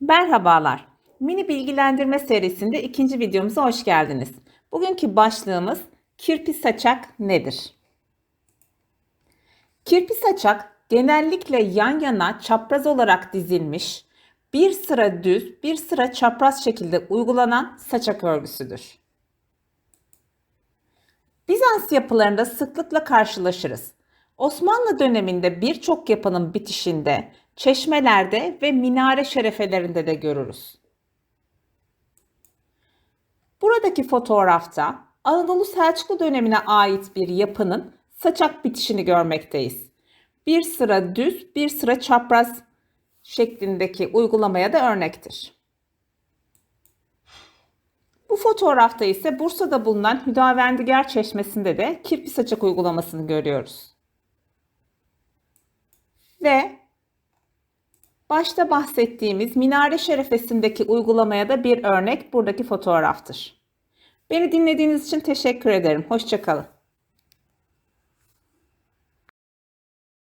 Merhabalar. Mini bilgilendirme serisinde ikinci videomuza hoş geldiniz. Bugünkü başlığımız kirpi saçak nedir? Kirpi saçak genellikle yan yana çapraz olarak dizilmiş, bir sıra düz, bir sıra çapraz şekilde uygulanan saçak örgüsüdür. Bizans yapılarında sıklıkla karşılaşırız. Osmanlı döneminde birçok yapının bitişinde, çeşmelerde ve minare şerefelerinde de görürüz. Buradaki fotoğrafta Anadolu Selçuklu dönemine ait bir yapının saçak bitişini görmekteyiz. Bir sıra düz, bir sıra çapraz şeklindeki uygulamaya da örnektir. Bu fotoğrafta ise Bursa'da bulunan Hüdavendigar Çeşmesi'nde de kirpi saçak uygulamasını görüyoruz. Ve başta bahsettiğimiz minare şerefesindeki uygulamaya da bir örnek buradaki fotoğraftır. Beni dinlediğiniz için teşekkür ederim. Hoşçakalın.